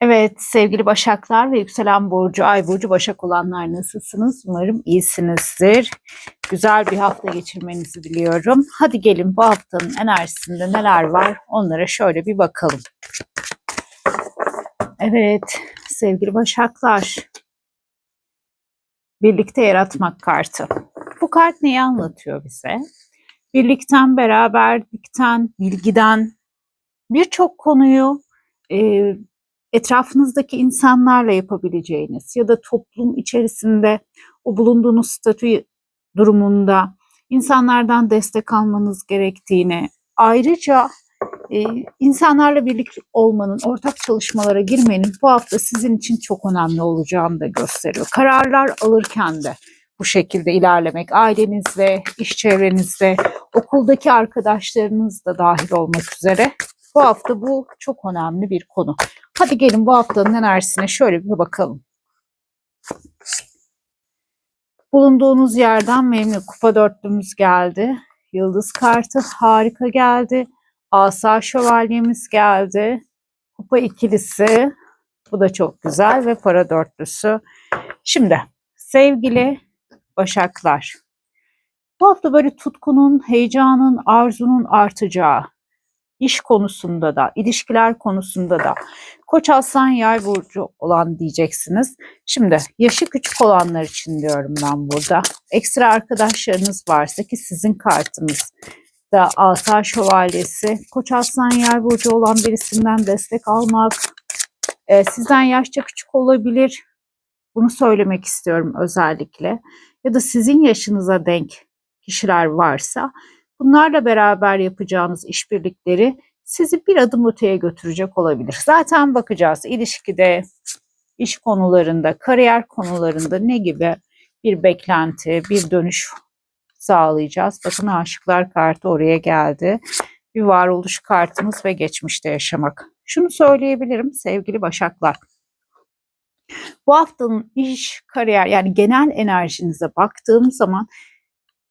Evet sevgili Başaklar ve yükselen burcu, ay burcu Başak olanlar nasılsınız? Umarım iyisinizdir. Güzel bir hafta geçirmenizi diliyorum. Hadi gelin bu haftanın enerjisinde neler var onlara şöyle bir bakalım. Evet sevgili Başaklar. Birlikte yaratmak kartı. Bu kart neyi anlatıyor bize? Birlikten, beraberlikten, bilgiden birçok konuyu e, etrafınızdaki insanlarla yapabileceğiniz ya da toplum içerisinde o bulunduğunuz statü durumunda insanlardan destek almanız gerektiğini, ayrıca e, insanlarla birlikte olmanın, ortak çalışmalara girmenin bu hafta sizin için çok önemli olacağını da gösteriyor. Kararlar alırken de bu şekilde ilerlemek, ailenizle, iş çevrenizde, okuldaki arkadaşlarınız da dahil olmak üzere bu hafta bu çok önemli bir konu. Hadi gelin bu haftanın enerjisine şöyle bir bakalım. Bulunduğunuz yerden memnun. Kupa dörtlümüz geldi. Yıldız kartı harika geldi. Asa şövalyemiz geldi. Kupa ikilisi. Bu da çok güzel ve para dörtlüsü. Şimdi sevgili Başaklar. Bu hafta böyle tutkunun, heyecanın, arzunun artacağı, iş konusunda da, ilişkiler konusunda da Koç Aslan Yay burcu olan diyeceksiniz. Şimdi yaşı küçük olanlar için diyorum ben burada. Ekstra arkadaşlarınız varsa ki sizin kartınız da Asa Şövalyesi, Koç Aslan Yay burcu olan birisinden destek almak, e, sizden yaşça küçük olabilir. Bunu söylemek istiyorum özellikle. Ya da sizin yaşınıza denk kişiler varsa Bunlarla beraber yapacağınız işbirlikleri sizi bir adım öteye götürecek olabilir. Zaten bakacağız ilişkide, iş konularında, kariyer konularında ne gibi bir beklenti, bir dönüş sağlayacağız. Bakın aşıklar kartı oraya geldi. Bir varoluş kartımız ve geçmişte yaşamak. Şunu söyleyebilirim sevgili Başaklar. Bu haftanın iş, kariyer yani genel enerjinize baktığım zaman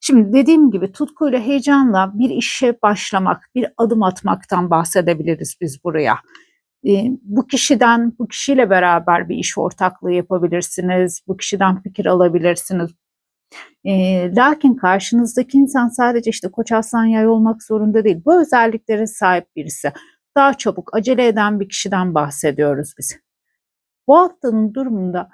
Şimdi dediğim gibi tutkuyla, heyecanla bir işe başlamak, bir adım atmaktan bahsedebiliriz biz buraya. E, bu kişiden, bu kişiyle beraber bir iş ortaklığı yapabilirsiniz, bu kişiden fikir alabilirsiniz. E, lakin karşınızdaki insan sadece işte koç aslan yay olmak zorunda değil. Bu özelliklere sahip birisi. Daha çabuk acele eden bir kişiden bahsediyoruz biz. Bu haftanın durumunda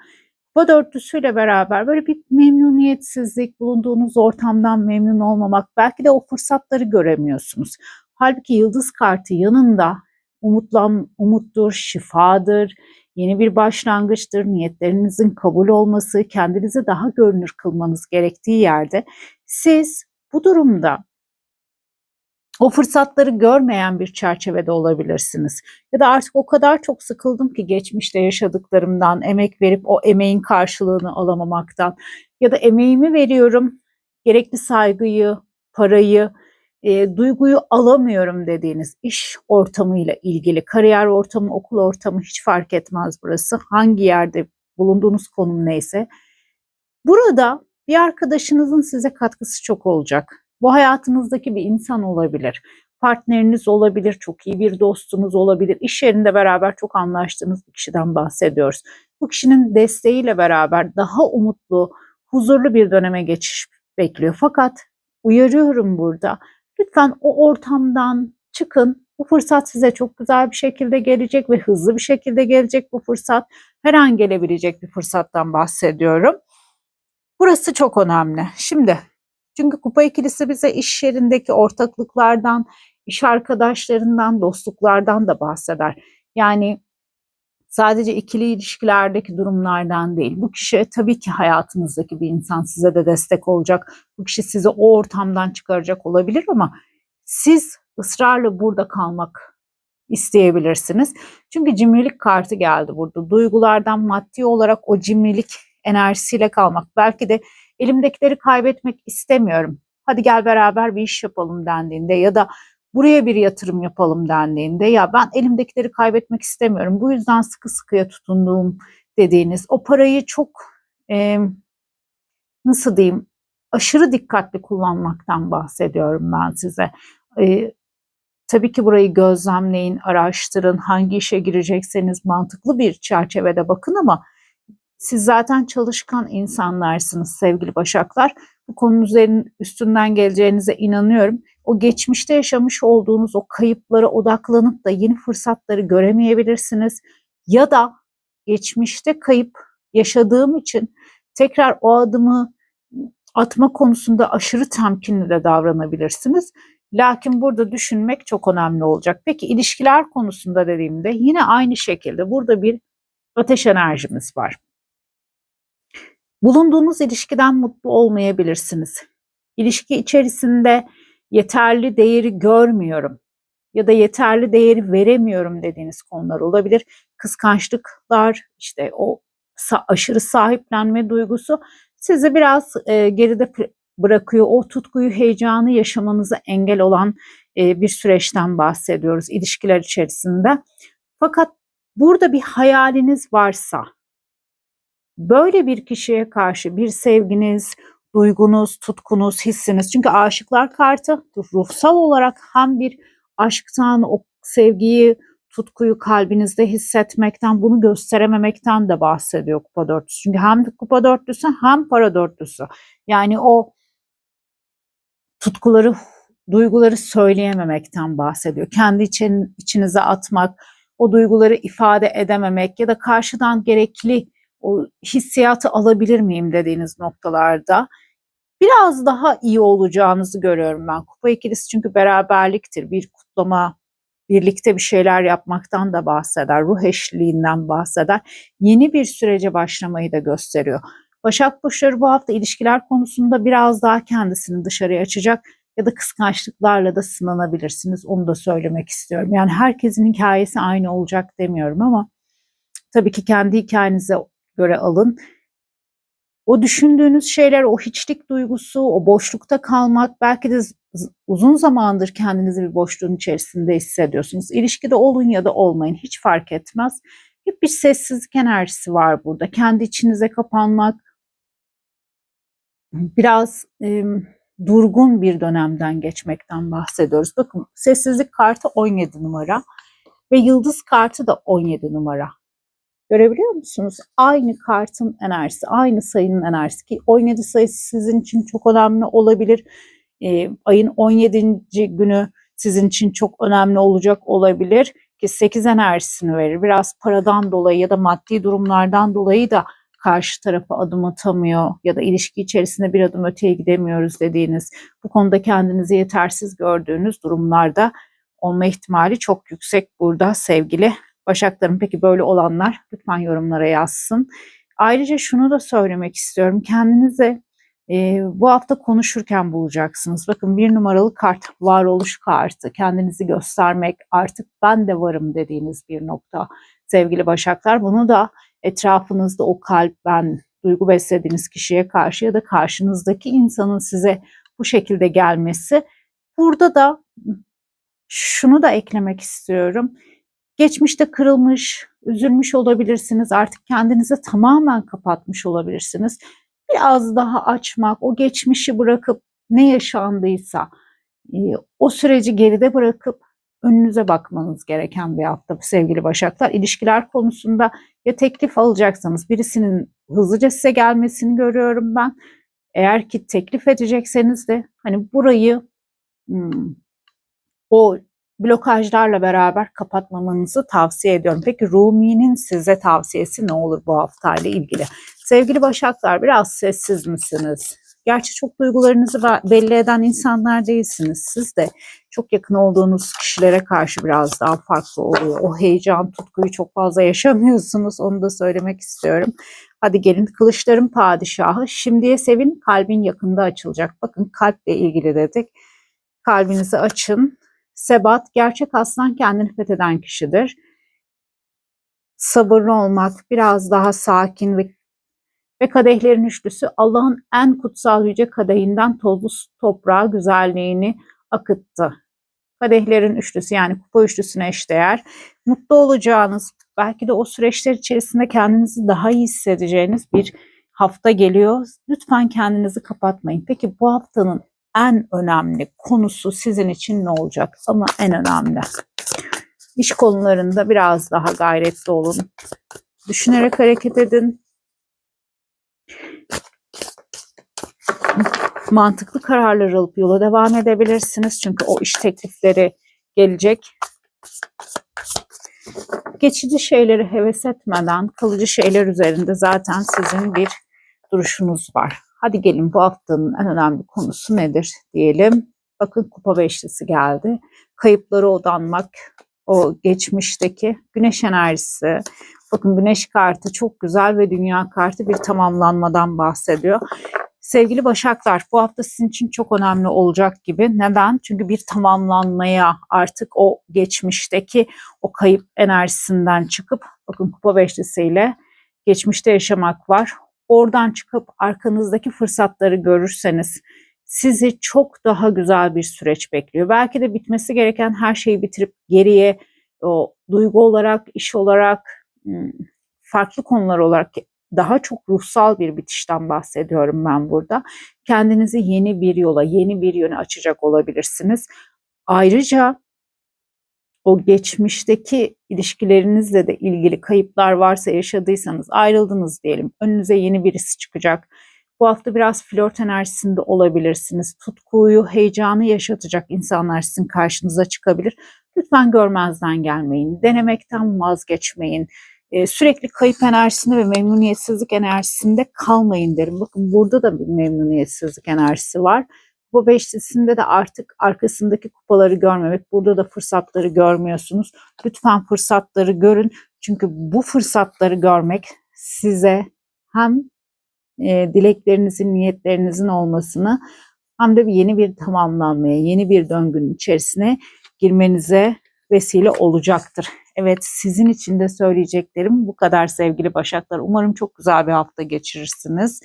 bu dörtlüsüyle beraber böyle bir memnuniyetsizlik, bulunduğunuz ortamdan memnun olmamak, belki de o fırsatları göremiyorsunuz. Halbuki yıldız kartı yanında umutlan, umuttur, şifadır, yeni bir başlangıçtır, niyetlerinizin kabul olması, kendinizi daha görünür kılmanız gerektiği yerde siz bu durumda o fırsatları görmeyen bir çerçevede olabilirsiniz. Ya da artık o kadar çok sıkıldım ki geçmişte yaşadıklarımdan, emek verip o emeğin karşılığını alamamaktan ya da emeğimi veriyorum, gerekli saygıyı, parayı, e, duyguyu alamıyorum dediğiniz iş ortamıyla ilgili, kariyer ortamı, okul ortamı hiç fark etmez burası. Hangi yerde bulunduğunuz konum neyse. Burada bir arkadaşınızın size katkısı çok olacak bu hayatınızdaki bir insan olabilir. Partneriniz olabilir, çok iyi bir dostunuz olabilir. İş yerinde beraber çok anlaştığınız bir kişiden bahsediyoruz. Bu kişinin desteğiyle beraber daha umutlu, huzurlu bir döneme geçiş bekliyor. Fakat uyarıyorum burada. Lütfen o ortamdan çıkın. Bu fırsat size çok güzel bir şekilde gelecek ve hızlı bir şekilde gelecek bu fırsat. Her an gelebilecek bir fırsattan bahsediyorum. Burası çok önemli. Şimdi çünkü kupa ikilisi bize iş yerindeki ortaklıklardan, iş arkadaşlarından, dostluklardan da bahseder. Yani sadece ikili ilişkilerdeki durumlardan değil. Bu kişi tabii ki hayatınızdaki bir insan size de destek olacak. Bu kişi sizi o ortamdan çıkaracak olabilir ama siz ısrarla burada kalmak isteyebilirsiniz. Çünkü cimrilik kartı geldi burada. Duygulardan maddi olarak o cimrilik enerjisiyle kalmak. Belki de elimdekileri kaybetmek istemiyorum. Hadi gel beraber bir iş yapalım dendiğinde ya da buraya bir yatırım yapalım dendiğinde ya ben elimdekileri kaybetmek istemiyorum. Bu yüzden sıkı sıkıya tutunduğum dediğiniz o parayı çok e, nasıl diyeyim aşırı dikkatli kullanmaktan bahsediyorum ben size. E, Tabii ki burayı gözlemleyin, araştırın, hangi işe girecekseniz mantıklı bir çerçevede bakın ama siz zaten çalışkan insanlarsınız sevgili Başaklar. Bu konunun üstünden geleceğinize inanıyorum. O geçmişte yaşamış olduğunuz o kayıplara odaklanıp da yeni fırsatları göremeyebilirsiniz. Ya da geçmişte kayıp yaşadığım için tekrar o adımı atma konusunda aşırı temkinli de davranabilirsiniz. Lakin burada düşünmek çok önemli olacak. Peki ilişkiler konusunda dediğimde yine aynı şekilde burada bir ateş enerjimiz var. Bulunduğunuz ilişkiden mutlu olmayabilirsiniz. İlişki içerisinde yeterli değeri görmüyorum ya da yeterli değeri veremiyorum dediğiniz konular olabilir. Kıskançlıklar, işte o aşırı sahiplenme duygusu sizi biraz e, geride bırakıyor. O tutkuyu, heyecanı yaşamanıza engel olan e, bir süreçten bahsediyoruz ilişkiler içerisinde. Fakat burada bir hayaliniz varsa, böyle bir kişiye karşı bir sevginiz, duygunuz, tutkunuz, hissiniz. Çünkü aşıklar kartı ruhsal olarak hem bir aşktan, o sevgiyi, tutkuyu kalbinizde hissetmekten, bunu gösterememekten de bahsediyor kupa dörtlüsü. Çünkü hem kupa dörtlüsü hem para dörtlüsü. Yani o tutkuları, duyguları söyleyememekten bahsediyor. Kendi için, içinize atmak, o duyguları ifade edememek ya da karşıdan gerekli o hissiyatı alabilir miyim dediğiniz noktalarda biraz daha iyi olacağınızı görüyorum ben. Kupa ikilisi çünkü beraberliktir. Bir kutlama, birlikte bir şeyler yapmaktan da bahseder, ruh eşliğinden bahseder. Yeni bir sürece başlamayı da gösteriyor. Başak Burçları bu hafta ilişkiler konusunda biraz daha kendisini dışarıya açacak ya da kıskançlıklarla da sınanabilirsiniz. Onu da söylemek istiyorum. Yani herkesin hikayesi aynı olacak demiyorum ama tabii ki kendi hikayenize göre alın. O düşündüğünüz şeyler, o hiçlik duygusu, o boşlukta kalmak, belki de uzun zamandır kendinizi bir boşluğun içerisinde hissediyorsunuz. İlişkide olun ya da olmayın hiç fark etmez. Hep bir sessizlik enerjisi var burada. Kendi içinize kapanmak, biraz e, durgun bir dönemden geçmekten bahsediyoruz. Bakın sessizlik kartı 17 numara ve yıldız kartı da 17 numara. Görebiliyor musunuz? Aynı kartın enerjisi, aynı sayının enerjisi ki 17 sayısı sizin için çok önemli olabilir. E, ayın 17. günü sizin için çok önemli olacak olabilir ki 8 enerjisini verir. Biraz paradan dolayı ya da maddi durumlardan dolayı da karşı tarafa adım atamıyor ya da ilişki içerisinde bir adım öteye gidemiyoruz dediğiniz, bu konuda kendinizi yetersiz gördüğünüz durumlarda olma ihtimali çok yüksek burada sevgili Başaklarım. Peki böyle olanlar lütfen yorumlara yazsın. Ayrıca şunu da söylemek istiyorum. Kendinize e, bu hafta konuşurken bulacaksınız. Bakın bir numaralı kart varoluş kartı. Kendinizi göstermek artık ben de varım dediğiniz bir nokta sevgili Başaklar. Bunu da etrafınızda o kalp ben duygu beslediğiniz kişiye karşı ya da karşınızdaki insanın size bu şekilde gelmesi. Burada da şunu da eklemek istiyorum. Geçmişte kırılmış, üzülmüş olabilirsiniz. Artık kendinizi tamamen kapatmış olabilirsiniz. Biraz daha açmak, o geçmişi bırakıp ne yaşandıysa o süreci geride bırakıp önünüze bakmanız gereken bir hafta sevgili Başaklar. İlişkiler konusunda ya teklif alacaksanız birisinin hızlıca size gelmesini görüyorum ben. Eğer ki teklif edecekseniz de hani burayı hmm, o blokajlarla beraber kapatmamanızı tavsiye ediyorum. Peki Rumi'nin size tavsiyesi ne olur bu haftayla ilgili? Sevgili Başaklar biraz sessiz misiniz? Gerçi çok duygularınızı belli eden insanlar değilsiniz. Siz de çok yakın olduğunuz kişilere karşı biraz daha farklı oluyor. O heyecan, tutkuyu çok fazla yaşamıyorsunuz. Onu da söylemek istiyorum. Hadi gelin kılıçların padişahı. Şimdiye sevin kalbin yakında açılacak. Bakın kalple ilgili dedik. Kalbinizi açın. Sebat gerçek aslan kendini fetheden kişidir. Sabırlı olmak, biraz daha sakin ve ve kadehlerin üçlüsü Allah'ın en kutsal yüce kadehinden tozlu toprağa güzelliğini akıttı. Kadehlerin üçlüsü yani kupa üçlüsüne eşdeğer. Mutlu olacağınız, belki de o süreçler içerisinde kendinizi daha iyi hissedeceğiniz bir hafta geliyor. Lütfen kendinizi kapatmayın. Peki bu haftanın en önemli konusu sizin için ne olacak? Ama en önemli. İş konularında biraz daha gayretli olun. Düşünerek hareket edin. Mantıklı kararlar alıp yola devam edebilirsiniz. Çünkü o iş teklifleri gelecek. Geçici şeyleri heves etmeden kalıcı şeyler üzerinde zaten sizin bir duruşunuz var. Hadi gelin bu haftanın en önemli konusu nedir diyelim. Bakın kupa beşlisi geldi. Kayıplara odanmak, o geçmişteki güneş enerjisi. Bakın güneş kartı çok güzel ve dünya kartı bir tamamlanmadan bahsediyor. Sevgili Başaklar bu hafta sizin için çok önemli olacak gibi. Neden? Çünkü bir tamamlanmaya artık o geçmişteki o kayıp enerjisinden çıkıp bakın kupa beşlisiyle geçmişte yaşamak var. Oradan çıkıp arkanızdaki fırsatları görürseniz sizi çok daha güzel bir süreç bekliyor. Belki de bitmesi gereken her şeyi bitirip geriye o duygu olarak, iş olarak, farklı konular olarak daha çok ruhsal bir bitişten bahsediyorum ben burada. Kendinizi yeni bir yola, yeni bir yöne açacak olabilirsiniz. Ayrıca o geçmişteki ilişkilerinizle de ilgili kayıplar varsa yaşadıysanız ayrıldınız diyelim. Önünüze yeni birisi çıkacak. Bu hafta biraz flört enerjisinde olabilirsiniz. Tutkuyu, heyecanı yaşatacak insanlar sizin karşınıza çıkabilir. Lütfen görmezden gelmeyin. Denemekten vazgeçmeyin. Ee, sürekli kayıp enerjisinde ve memnuniyetsizlik enerjisinde kalmayın derim. Bakın burada da bir memnuniyetsizlik enerjisi var. Bu beşlisinde de artık arkasındaki kupaları görmemek. Burada da fırsatları görmüyorsunuz. Lütfen fırsatları görün. Çünkü bu fırsatları görmek size hem e, dileklerinizin, niyetlerinizin olmasını hem de bir yeni bir tamamlanmaya, yeni bir döngünün içerisine girmenize vesile olacaktır. Evet sizin için de söyleyeceklerim bu kadar sevgili Başaklar. Umarım çok güzel bir hafta geçirirsiniz.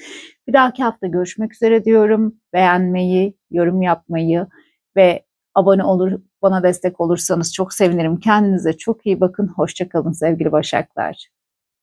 Bir dahaki hafta görüşmek üzere diyorum. Beğenmeyi, yorum yapmayı ve abone olur bana destek olursanız çok sevinirim. Kendinize çok iyi bakın. Hoşçakalın sevgili Başaklar.